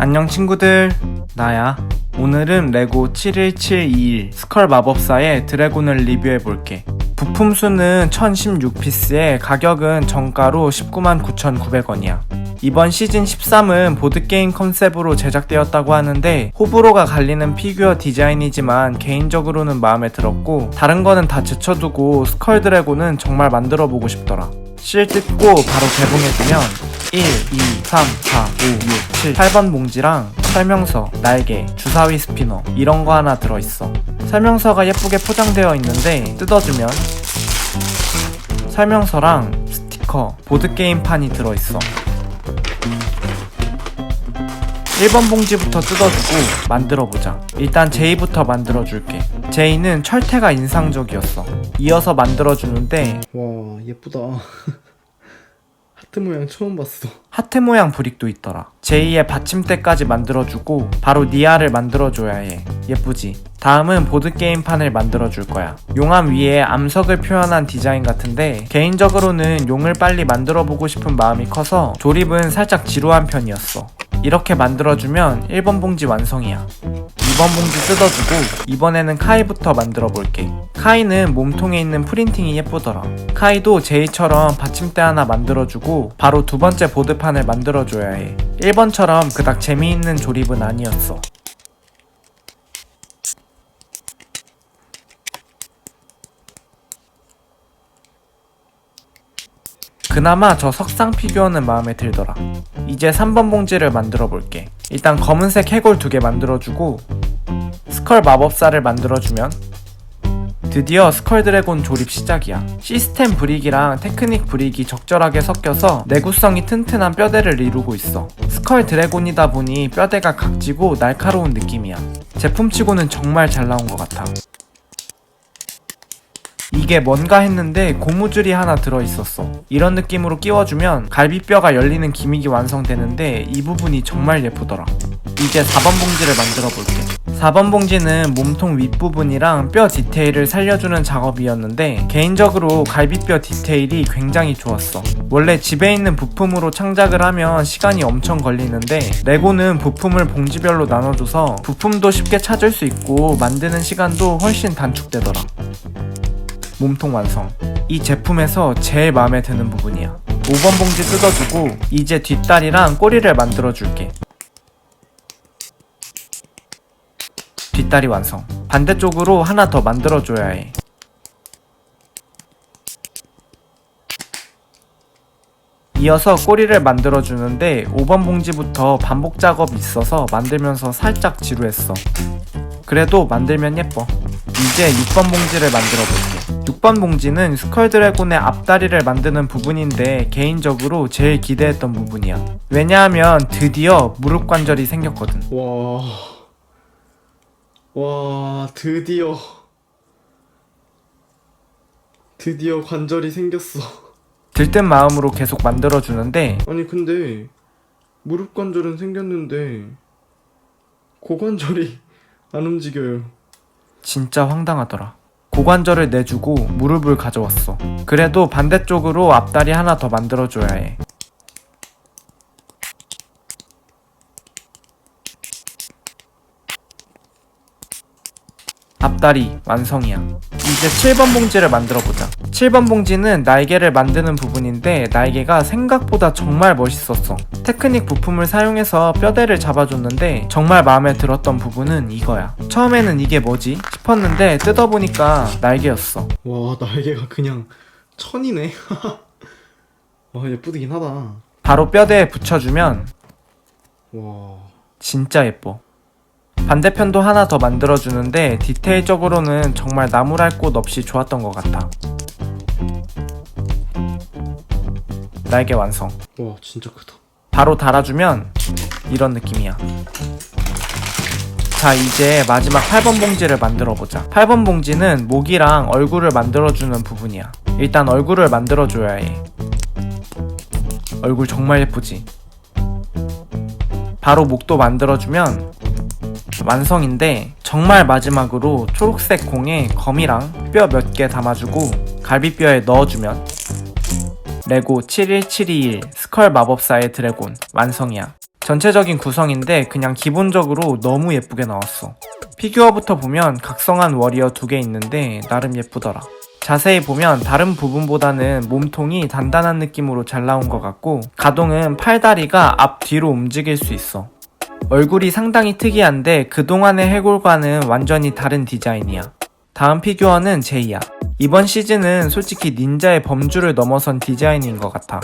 안녕 친구들. 나야. 오늘은 레고 71721 스컬 마법사의 드래곤을 리뷰해볼게. 부품 수는 1016피스에 가격은 정가로 19만 9,900원이야 이번 시즌 13은 보드게임 컨셉으로 제작되었다고 하는데 호불호가 갈리는 피규어 디자인이지만 개인적으로는 마음에 들었고 다른 거는 다 제쳐두고 스컬 드래곤은 정말 만들어 보고 싶더라 실 뜯고 바로 개봉해주면 1, 2, 3, 4, 5, 6, 7, 8번 봉지랑 설명서, 날개, 주사위 스피너 이런 거 하나 들어있어. 설명서가 예쁘게 포장되어 있는데 뜯어주면 설명서랑 스티커, 보드게임판이 들어있어. 1번 봉지부터 뜯어주고 만들어보자. 일단 제이부터 만들어줄게. 제이는 철퇴가 인상적이었어. 이어서 만들어주는데 와 예쁘다 하트 모양 처음 봤어 하트 모양 브릭도 있더라. 제2의 받침대까지 만들어주고 바로 니아를 만들어줘야 해. 예쁘지? 다음은 보드게임판을 만들어줄 거야. 용암 위에 암석을 표현한 디자인 같은데 개인적으로는 용을 빨리 만들어보고 싶은 마음이 커서 조립은 살짝 지루한 편이었어. 이렇게 만들어주면 1번 봉지 완성이야. 2번 봉지 뜯어주고 이번에는 카이부터 만들어 볼게. 카이는 몸통에 있는 프린팅이 예쁘더라. 카이도 제이처럼 받침대 하나 만들어주고 바로 두 번째 보드판을 만들어줘야 해. 1번처럼 그닥 재미있는 조립은 아니었어. 그나마 저 석상 피규어는 마음에 들더라. 이제 3번 봉지를 만들어 볼게. 일단 검은색 해골 두 개 만들어주고 스컬 마법사를 만들어주면 드디어 스컬 드래곤 조립 시작이야. 시스템 브릭이랑 테크닉 브릭이 적절하게 섞여서 내구성이 튼튼한 뼈대를 이루고 있어. 스컬 드래곤이다 보니 뼈대가 각지고 날카로운 느낌이야. 제품치고는 정말 잘 나온 것 같아. 이게 뭔가 했는데 고무줄이 하나 들어있었어. 이런 느낌으로 끼워주면 갈비뼈가 열리는 기믹이 완성되는데 이 부분이 정말 예쁘더라. 이제 4번 봉지를 만들어 볼게. 4번 봉지는 몸통 윗부분이랑 뼈 디테일을 살려주는 작업이었는데 개인적으로 갈비뼈 디테일이 굉장히 좋았어. 원래 집에 있는 부품으로 창작을 하면 시간이 엄청 걸리는데 레고는 부품을 봉지별로 나눠줘서 부품도 쉽게 찾을 수 있고 만드는 시간도 훨씬 단축되더라. 몸통 완성. 이 제품에서 제일 마음에 드는 부분이야. 5번 봉지 뜯어주고 이제 뒷다리랑 꼬리를 만들어줄게. 뒷다리 완성. 반대쪽으로 하나 더 만들어줘야 해. 이어서 꼬리를 만들어주는데 5번 봉지부터 반복 작업이 있어서 만들면서 살짝 지루했어. 그래도 만들면 예뻐. 이제 6번 봉지를 만들어 볼게. 6번 봉지는 스컬 드래곤의 앞다리를 만드는 부분인데 개인적으로 제일 기대했던 부분이야. 왜냐하면 드디어 무릎 관절이 생겼거든. 와... 와 드디어 드디어 관절이 생겼어 들뜬 마음으로 계속 만들어 주는데 아니 근데 무릎 관절은 생겼는데 고관절이 안 움직여요 진짜 황당하더라. 고관절을 내주고 무릎을 가져왔어. 그래도 반대쪽으로 앞다리 하나 더 만들어줘야 해. 앞다리 완성이야. 이제 7번 봉지를 만들어 보자. 7번 봉지는 날개를 만드는 부분인데 날개가 생각보다 정말 멋있었어. 테크닉 부품을 사용해서 뼈대를 잡아줬는데 정말 마음에 들었던 부분은 이거야. 처음에는 이게 뭐지 싶었는데 뜯어보니까 날개였어. 와 날개가 그냥 천이네 와 예쁘긴 하다 바로 뼈대에 붙여주면 와 진짜 예뻐. 반대편도 하나 더 만들어주는데 디테일적으로는 정말 나무랄 곳 없이 좋았던 것 같아. 날개 완성. 와 진짜 크다 바로 달아주면 이런 느낌이야. 자, 이제 마지막 8번 봉지를 만들어 보자. 8번 봉지는 목이랑 얼굴을 만들어주는 부분이야. 일단 얼굴을 만들어줘야 해. 얼굴 정말 예쁘지? 바로 목도 만들어주면 완성인데 정말 마지막으로 초록색 공에 거미랑 뼈 몇 개 담아주고 갈비뼈에 넣어주면 레고 71721 스컬 마법사의 드래곤 완성이야. 전체적인 구성인데 그냥 기본적으로 너무 예쁘게 나왔어. 피규어부터 보면 각성한 워리어 두 개 있는데 나름 예쁘더라. 자세히 보면 다른 부분보다는 몸통이 단단한 느낌으로 잘 나온 것 같고 가동은 팔다리가 앞 뒤로 움직일 수 있어. 얼굴이 상당히 특이한데 그동안의 해골과는 완전히 다른 디자인이야. 다음 피규어는 제이야. 이번 시즌은 솔직히 닌자의 범주를 넘어선 디자인인 것 같아.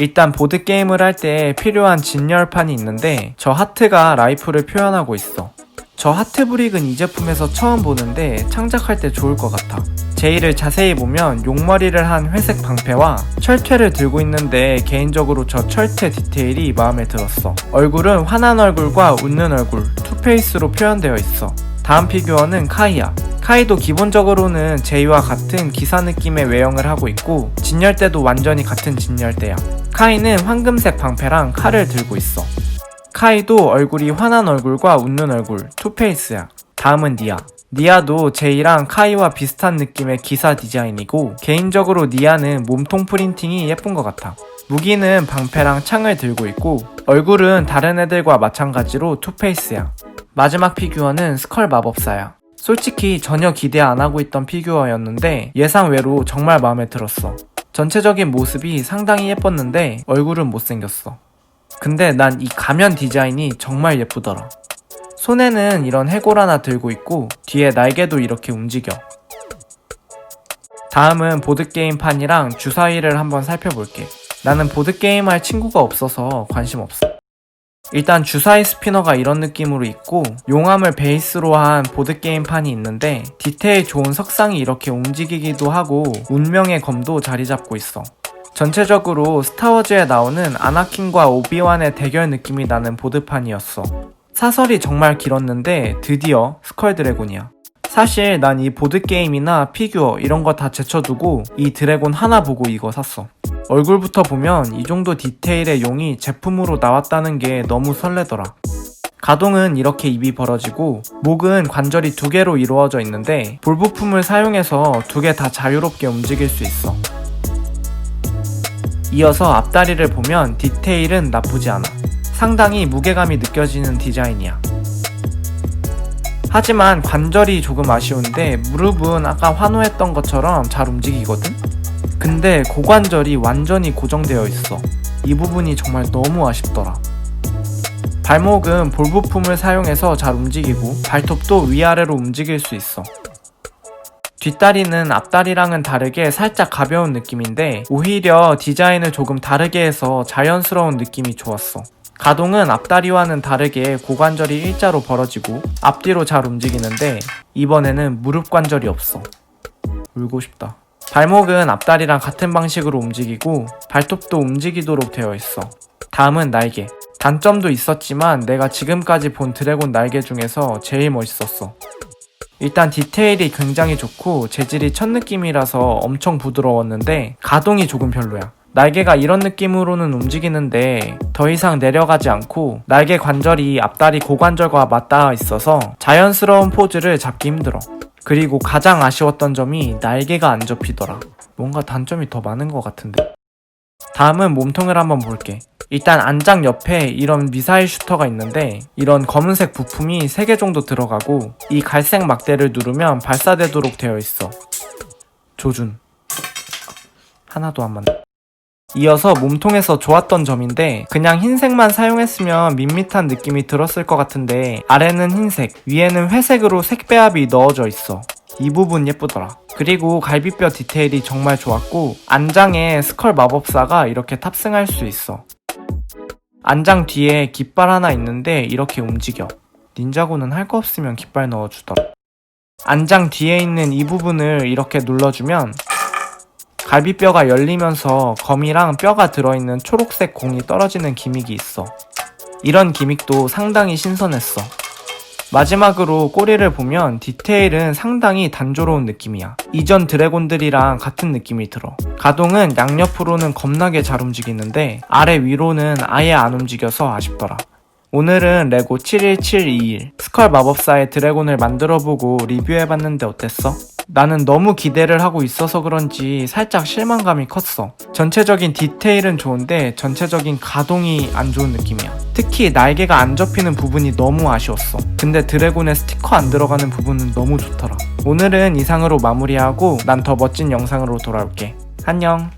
일단 보드게임을 할 때 필요한 진열판이 있는데 저 하트가 라이프를 표현하고 있어. 저 하트 브릭은 이 제품에서 처음 보는데 창작할 때 좋을 것 같아. 제이를 자세히 보면 용머리를 한 회색 방패와 철퇴를 들고 있는데 개인적으로 저 철퇴 디테일이 마음에 들었어. 얼굴은 환한 얼굴과 웃는 얼굴, 투페이스로 표현되어 있어. 다음 피규어는 카이야. 카이도 기본적으로는 제이와 같은 기사 느낌의 외형을 하고 있고 진열대도 완전히 같은 진열대야. 카이는 황금색 방패랑 칼을 들고 있어. 카이도 얼굴이 환한 얼굴과 웃는 얼굴, 투페이스야. 다음은 니아. 니아도 제이랑 카이와 비슷한 느낌의 기사 디자인이고 개인적으로 니아는 몸통 프린팅이 예쁜 것 같아. 무기는 방패랑 창을 들고 있고 얼굴은 다른 애들과 마찬가지로 투페이스야. 마지막 피규어는 스컬 마법사야. 솔직히 전혀 기대 안 하고 있던 피규어였는데 예상 외로 정말 마음에 들었어. 전체적인 모습이 상당히 예뻤는데 얼굴은 못생겼어. 근데 난 이 가면 디자인이 정말 예쁘더라. 손에는 이런 해골 하나 들고 있고 뒤에 날개도 이렇게 움직여. 다음은 보드게임판이랑 주사위를 한번 살펴볼게. 나는 보드게임 할 친구가 없어서 관심 없어. 일단 주사위 스피너가 이런 느낌으로 있고 용암을 베이스로 한 보드게임판이 있는데 디테일 좋은 석상이 이렇게 움직이기도 하고 운명의 검도 자리 잡고 있어. 전체적으로 스타워즈에 나오는 아나킨과 오비완의 대결 느낌이 나는 보드판이었어. 사설이 정말 길었는데 드디어 스컬 드래곤이야. 사실 난 이 보드게임이나 피규어 이런 거 다 제쳐두고 이 드래곤 하나 보고 이거 샀어. 얼굴부터 보면 이 정도 디테일의 용이 제품으로 나왔다는 게 너무 설레더라. 가동은 이렇게 입이 벌어지고 목은 관절이 두 개로 이루어져 있는데 볼 부품을 사용해서 두 개 다 자유롭게 움직일 수 있어. 이어서 앞다리를 보면 디테일은 나쁘지 않아. 상당히 무게감이 느껴지는 디자인이야. 하지만 관절이 조금 아쉬운데 무릎은 아까 환호했던 것처럼 잘 움직이거든? 근데 고관절이 완전히 고정되어 있어. 이 부분이 정말 너무 아쉽더라. 발목은 볼 부품을 사용해서 잘 움직이고 발톱도 위아래로 움직일 수 있어. 뒷다리는 앞다리랑은 다르게 살짝 가벼운 느낌인데 오히려 디자인을 조금 다르게 해서 자연스러운 느낌이 좋았어. 가동은 앞다리와는 다르게 고관절이 일자로 벌어지고 앞뒤로 잘 움직이는데 이번에는 무릎 관절이 없어. 울고 싶다. 발목은 앞다리랑 같은 방식으로 움직이고 발톱도 움직이도록 되어 있어. 다음은 날개. 단점도 있었지만 내가 지금까지 본 드래곤 날개 중에서 제일 멋있었어. 일단 디테일이 굉장히 좋고 재질이 첫 느낌이라서 엄청 부드러웠는데 가동이 조금 별로야. 날개가 이런 느낌으로는 움직이는데 더 이상 내려가지 않고 날개 관절이 앞다리 고관절과 맞닿아 있어서 자연스러운 포즈를 잡기 힘들어. 그리고 가장 아쉬웠던 점이 날개가 안 접히더라. 뭔가 단점이 더 많은 것 같은데. 다음은 몸통을 한번 볼게. 일단 안장 옆에 이런 미사일 슈터가 있는데 이런 검은색 부품이 3개 정도 들어가고 이 갈색 막대를 누르면 발사되도록 되어 있어. 조준. 하나도 안 맞네. 이어서 몸통에서 좋았던 점인데 그냥 흰색만 사용했으면 밋밋한 느낌이 들었을 것 같은데 아래는 흰색, 위에는 회색으로 색배합이 넣어져 있어. 이 부분 예쁘더라. 그리고 갈비뼈 디테일이 정말 좋았고 안장에 스컬 마법사가 이렇게 탑승할 수 있어. 안장 뒤에 깃발 하나 있는데 이렇게 움직여. 닌자고는 할 거 없으면 깃발 넣어주더라. 안장 뒤에 있는 이 부분을 이렇게 눌러주면 갈비뼈가 열리면서 검이랑 뼈가 들어있는 초록색 공이 떨어지는 기믹이 있어. 이런 기믹도 상당히 신선했어. 마지막으로 꼬리를 보면 디테일은 상당히 단조로운 느낌이야. 이전 드래곤들이랑 같은 느낌이 들어. 가동은 양옆으로는 겁나게 잘 움직이는데 아래 위로는 아예 안 움직여서 아쉽더라. 오늘은 레고 71721 스컬 마법사의 드래곤을 만들어보고 리뷰해봤는데 어땠어? 나는 너무 기대를 하고 있어서 그런지 살짝 실망감이 컸어. 전체적인 디테일은 좋은데 전체적인 가동이 안 좋은 느낌이야. 특히 날개가 안 접히는 부분이 너무 아쉬웠어. 근데 드래곤에 스티커 안 들어가는 부분은 너무 좋더라. 오늘은 이상으로 마무리하고 난 더 멋진 영상으로 돌아올게. 안녕.